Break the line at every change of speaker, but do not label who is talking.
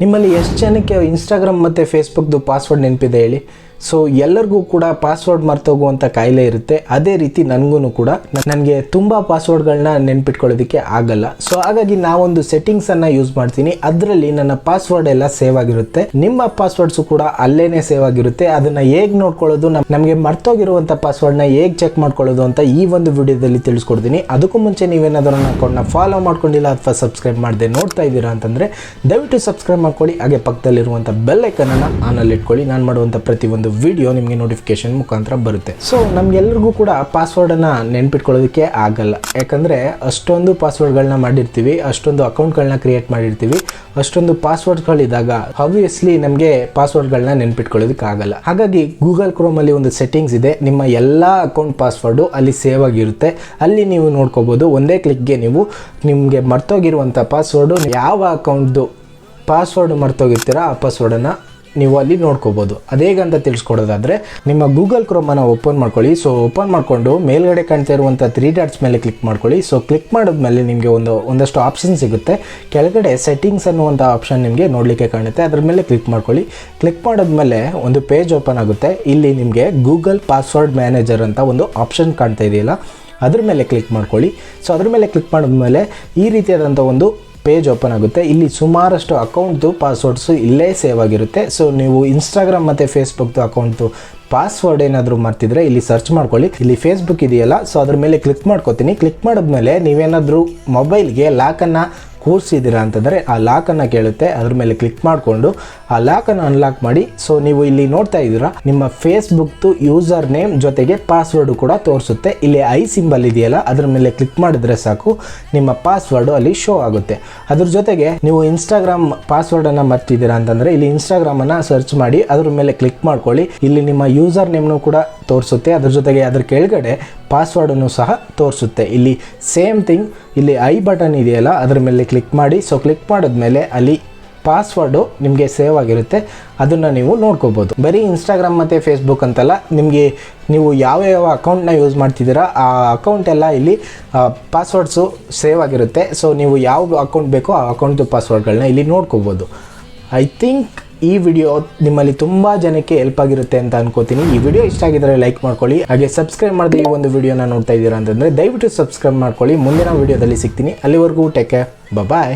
ನಿಮ್ಮಲ್ಲಿ ಎಷ್ಟು ಜನಕ್ಕೆ ಇನ್ಸ್ಟಾಗ್ರಾಮ್ ಮತ್ತು ಫೇಸ್ಬುಕ್ದು ಪಾಸ್ವರ್ಡ್ ನೆನಪಿದೆ ಹೇಳಿ? ಸೊ ಎಲ್ಲರಿಗೂ ಕೂಡ ಪಾಸ್ವರ್ಡ್ ಮರ್ತೋಗುವಂಥ ಕಾಯಿಲೆ ಇರುತ್ತೆ. ಅದೇ ರೀತಿ ನನಗೂ ಕೂಡ. ನನಗೆ ತುಂಬ ಪಾಸ್ವರ್ಡ್ಗಳನ್ನ ನೆನ್ಪಿಟ್ಕೊಳ್ಳೋದಕ್ಕೆ ಆಗಲ್ಲ. ಸೊ ಹಾಗಾಗಿ ನಾವೊಂದು ಸೆಟ್ಟಿಂಗ್ಸನ್ನು ಯೂಸ್ ಮಾಡ್ತೀನಿ. ಅದರಲ್ಲಿ ನನ್ನ ಪಾಸ್ವರ್ಡ್ ಎಲ್ಲ ಸೇವ್ ಆಗಿರುತ್ತೆ. ನಿಮ್ಮ ಪಾಸ್ವರ್ಡ್ಸು ಕೂಡ ಅಲ್ಲೇನೆ ಸೇವ್ ಆಗಿರುತ್ತೆ. ಅದನ್ನು ಹೇಗೆ ನೋಡ್ಕೊಳ್ಳೋದು, ನಮ್- ನಮಗೆ ಮರ್ತೋಗಿರುವಂಥ ಪಾಸ್ವರ್ಡ್ನ ಹೇಗೆ ಚೆಕ್ ಮಾಡ್ಕೊಳ್ಳೋದು ಅಂತ ಈ ಒಂದು ವಿಡಿಯೋದಲ್ಲಿ ತಿಳಿಸ್ಕೊಡ್ತೀನಿ. ಅದಕ್ಕೂ ಮುಂಚೆ ನೀವೇನಾದರೂ ನನ್ನ ಅಕೌಂಟ್ನ ಫಾಲೋ ಮಾಡ್ಕೊಂಡಿಲ್ಲ ಅಥವಾ ಸಬ್ಸ್ಕ್ರೈಬ್ ಮಾಡದೆ ನೋಡ್ತಾ ಇದ್ದೀರಾ ಅಂತಂದರೆ ದಯವಿಟ್ಟು ಸಬ್ಸ್ಕ್ರೈಬ್ ಮಾಡ್ಕೊಳ್ಳಿ. ಹಾಗೆ ಪಕ್ಕದಲ್ಲಿರುವಂಥ ಬೆಲ್ ಐಕನನ್ನು ಆನಲ್ಲಿ ಇಟ್ಕೊಳ್ಳಿ ನಾನು ಮಾಡುವಂಥ ಪ್ರತಿಯೊಂದು ವಿಡಿಯೋ ನಿಮಗೆ ನೋಟಿಫಿಕೇಶನ್ ಮುಖಾಂತರ ಬರುತ್ತೆ. ಸೊ ನಮಗೆಲ್ಲರಿಗೂ ಕೂಡ ಪಾಸ್ವರ್ಡನ್ನು ನೆನ್ಪಿಟ್ಕೊಳ್ಳೋದಕ್ಕೆ ಆಗಲ್ಲ. ಯಾಕಂದರೆ ಅಷ್ಟೊಂದು ಪಾಸ್ವರ್ಡ್ಗಳನ್ನ ಮಾಡಿರ್ತೀವಿ, ಅಷ್ಟೊಂದು ಅಕೌಂಟ್ಗಳನ್ನ ಕ್ರಿಯೇಟ್ ಮಾಡಿರ್ತೀವಿ, ಅಷ್ಟೊಂದು ಪಾಸ್ವರ್ಡ್ಗಳಿದ್ದಾಗ ಆಬ್ವಿಯಸ್ಲಿ ನಮಗೆ ಪಾಸ್ವರ್ಡ್ಗಳನ್ನ ನೆನ್ಪಿಟ್ಕೊಳ್ಳೋದಕ್ಕೆ ಆಗಲ್ಲ. ಹಾಗಾಗಿ ಗೂಗಲ್ ಕ್ರೋಮಲ್ಲಿ ಒಂದು ಸೆಟ್ಟಿಂಗ್ಸ್ ಇದೆ, ನಿಮ್ಮ ಎಲ್ಲ ಅಕೌಂಟ್ ಪಾಸ್ವರ್ಡು ಅಲ್ಲಿ ಸೇವ್ ಆಗಿರುತ್ತೆ. ಅಲ್ಲಿ ನೀವು ನೋಡ್ಕೋಬೋದು, ಒಂದೇ ಕ್ಲಿಕ್ಗೆ ನೀವು ನಿಮಗೆ ಮರ್ತೋಗಿರುವಂಥ ಪಾಸ್ವರ್ಡು ಯಾವ ಅಕೌಂಟ್ದು ಪಾಸ್ವರ್ಡ್ ಮರ್ತೋಗಿರ್ತೀರ ಆ ಪಾಸ್ವರ್ಡನ್ನು ನೀವು ಅಲ್ಲಿ ನೋಡ್ಕೋಬೋದು. ಅದೇಗಂತ ತಿಳಿಸ್ಕೊಡೋದಾದರೆ, ನಿಮ್ಮ ಗೂಗಲ್ ಕ್ರೋಮನ್ನು ಓಪನ್ ಮಾಡ್ಕೊಳ್ಳಿ. ಸೊ, ಓಪನ್ ಮಾಡಿಕೊಂಡು ಮೇಲ್ಗಡೆ ಕಾಣ್ತಾ ಇರುವಂಥ ತ್ರೀ ಡಾಟ್ಸ್ ಮೇಲೆ ಕ್ಲಿಕ್ ಮಾಡ್ಕೊಳ್ಳಿ. ಸೊ ಕ್ಲಿಕ್ ಮಾಡಿದ್ಮೇಲೆ ನಿಮಗೆ ಒಂದು, ಒಂದಷ್ಟು ಆಪ್ಷನ್ ಸಿಗುತ್ತೆ. ಕೆಳಗಡೆ ಸೆಟ್ಟಿಂಗ್ಸ್ ಅನ್ನುವಂಥ ಆಪ್ಷನ್ ನಿಮಗೆ ನೋಡಲಿಕ್ಕೆ ಕಾಣುತ್ತೆ. ಅದ್ರ ಮೇಲೆ ಕ್ಲಿಕ್ ಮಾಡ್ಕೊಳ್ಳಿ. ಕ್ಲಿಕ್ ಮಾಡಿದ್ಮೇಲೆ ಒಂದು ಪೇಜ್ ಓಪನ್ ಆಗುತ್ತೆ. ಇಲ್ಲಿ ನಿಮಗೆ ಗೂಗಲ್ ಪಾಸ್ವರ್ಡ್ ಮ್ಯಾನೇಜರ್ ಅಂತ ಒಂದು ಆಪ್ಷನ್ ಕಾಣ್ತಾ ಇದೆಯಲ್ಲ, ಅದ್ರ ಮೇಲೆ ಕ್ಲಿಕ್ ಮಾಡ್ಕೊಳ್ಳಿ. ಸೊ, ಅದ್ರ ಮೇಲೆ ಕ್ಲಿಕ್ ಮಾಡಿದ್ಮೇಲೆ ಈ ರೀತಿಯಾದಂಥ ಒಂದು ಪೇಜ್ ಓಪನ್ ಆಗುತ್ತೆ. ಇಲ್ಲಿ ಸುಮಾರಷ್ಟು ಅಕೌಂಟ್ದು ಪಾಸ್ವರ್ಡ್ಸು ಇಲ್ಲೇ ಸೇವ್ ಆಗಿರುತ್ತೆ. ಸೊ ನೀವು ಇನ್ಸ್ಟಾಗ್ರಾಮ್ ಮತ್ತು ಫೇಸ್ಬುಕ್ದು ಅಕೌಂಟ್ದು ಪಾಸ್ವರ್ಡ್ ಏನಾದರೂ ಮರ್ತಿದ್ರೆ ಇಲ್ಲಿ ಸರ್ಚ್ ಮಾಡ್ಕೊಳ್ಳಿ. ಇಲ್ಲಿ ಫೇಸ್ಬುಕ್ ಇದೆಯಲ್ಲ ಸೊ ಅದ್ರ ಮೇಲೆ ಕ್ಲಿಕ್ ಮಾಡ್ಕೋತೀನಿ. ಕ್ಲಿಕ್ ಮಾಡಿದ್ಮೇಲೆ ನೀವೇನಾದರೂ ಮೊಬೈಲ್ಗೆ ಲಾಕನ್ನು ಕೂರಿಸಿದ್ದೀರಾ ಅಂತಂದರೆ ಆ ಲಾಕನ್ನು ಕೇಳುತ್ತೆ. ಅದ್ರ ಮೇಲೆ ಕ್ಲಿಕ್ ಮಾಡಿಕೊಂಡು ಆ ಲಾಕನ್ನು ಅನ್ಲಾಕ್ ಮಾಡಿ. ಸೊ ನೀವು ಇಲ್ಲಿ ನೋಡ್ತಾ ಇದ್ದೀರಾ, ನಿಮ್ಮ ಫೇಸ್ಬುಕ್ದು ಯೂಸರ್ ನೇಮ್ ಜೊತೆಗೆ ಪಾಸ್ವರ್ಡು ಕೂಡ ತೋರಿಸುತ್ತೆ. ಇಲ್ಲಿ ಐ ಸಿಂಬಲ್ ಇದೆಯಲ್ಲ, ಅದ್ರ ಮೇಲೆ ಕ್ಲಿಕ್ ಮಾಡಿದ್ರೆ ಸಾಕು, ನಿಮ್ಮ ಪಾಸ್ವರ್ಡು ಅಲ್ಲಿ ಶೋ ಆಗುತ್ತೆ. ಅದ್ರ ಜೊತೆಗೆ ನೀವು ಇನ್ಸ್ಟಾಗ್ರಾಮ್ ಪಾಸ್ವರ್ಡನ್ನು ಮರ್ತಿದ್ದೀರಾ ಅಂತಂದರೆ ಇಲ್ಲಿ ಇನ್ಸ್ಟಾಗ್ರಾಮನ್ನು ಸರ್ಚ್ ಮಾಡಿ, ಅದ್ರ ಮೇಲೆ ಕ್ಲಿಕ್ ಮಾಡ್ಕೊಳ್ಳಿ. ಇಲ್ಲಿ ನಿಮ್ಮ ಯೂಸರ್ ನೇಮ್ನು ಕೂಡ ತೋರಿಸುತ್ತೆ. ಅದ್ರ ಜೊತೆಗೆ ಅದ್ರ ಕೆಳಗಡೆ ಪಾಸ್ವರ್ಡನ್ನು ಸಹ ತೋರಿಸುತ್ತೆ. ಇಲ್ಲಿ ಸೇಮ್ ಥಿಂಗ್, ಇಲ್ಲಿ ಐ ಬಟನ್ ಇದೆಯಲ್ಲ, ಅದ್ರ ಮೇಲೆ ಕ್ಲಿಕ್ ಮಾಡಿ. ಸೊ, ಕ್ಲಿಕ್ ಮಾಡಿದ್ಮೇಲೆ ಅಲ್ಲಿ ಪಾಸ್ವರ್ಡು ನಿಮಗೆ ಸೇವ್ ಆಗಿರುತ್ತೆ. ಅದನ್ನು ನೀವು ನೋಡ್ಕೋಬೋದು. ಬರೀ ಇನ್ಸ್ಟಾಗ್ರಾಮ್ ಮತ್ತು ಫೇಸ್ಬುಕ್ ಅಂತಲ್ಲ, ನಿಮಗೆ ನೀವು ಯಾವ ಯಾವ ಅಕೌಂಟ್ನ ಯೂಸ್ ಮಾಡ್ತಿದ್ದೀರಾ, ಆ ಅಕೌಂಟ್ ಎಲ್ಲ ಇಲ್ಲಿ ಪಾಸ್ವರ್ಡ್ಸು ಸೇವ್ ಆಗಿರುತ್ತೆ. ಸೊ, ನೀವು ಯಾವ ಅಕೌಂಟ್ ಬೇಕೋ ಆ ಅಕೌಂಟ್ದು ಪಾಸ್ವರ್ಡ್ಗಳನ್ನ ಇಲ್ಲಿ ನೋಡ್ಕೋಬೋದು. ಐ ಥಿಂಕ್ ಈ ವಿಡಿಯೋ ನಿಮ್ಮಲ್ಲಿ ತುಂಬ ಜನಕ್ಕೆ ಹೆಲ್ಪ್ ಆಗಿರುತ್ತೆ ಅಂತ ಅನ್ಕೋತೀನಿ. ಈ ವಿಡಿಯೋ ಇಷ್ಟ ಆಗಿದ್ರೆ ಲೈಕ್ ಮಾಡ್ಕೊಳ್ಳಿ. ಹಾಗೆ ಸಬ್ಸ್ಕ್ರೈಬ್ ಮಾಡದೆ ಈ ಒಂದು ವಿಡಿಯೋನ ನೋಡ್ತಾ ಇದ್ದೀರಾ ಅಂತಂದರೆ ದಯವಿಟ್ಟು ಸಬ್ಸ್ಕ್ರೈಬ್ ಮಾಡ್ಕೊಳ್ಳಿ. ಮುಂದಿನ ವಿಡಿಯೋದಲ್ಲಿ ಸಿಗ್ತೀನಿ. ಅಲ್ಲಿವರೆಗೂ ಟೇಕ್ ಕೇರ್ ಬಾಯ್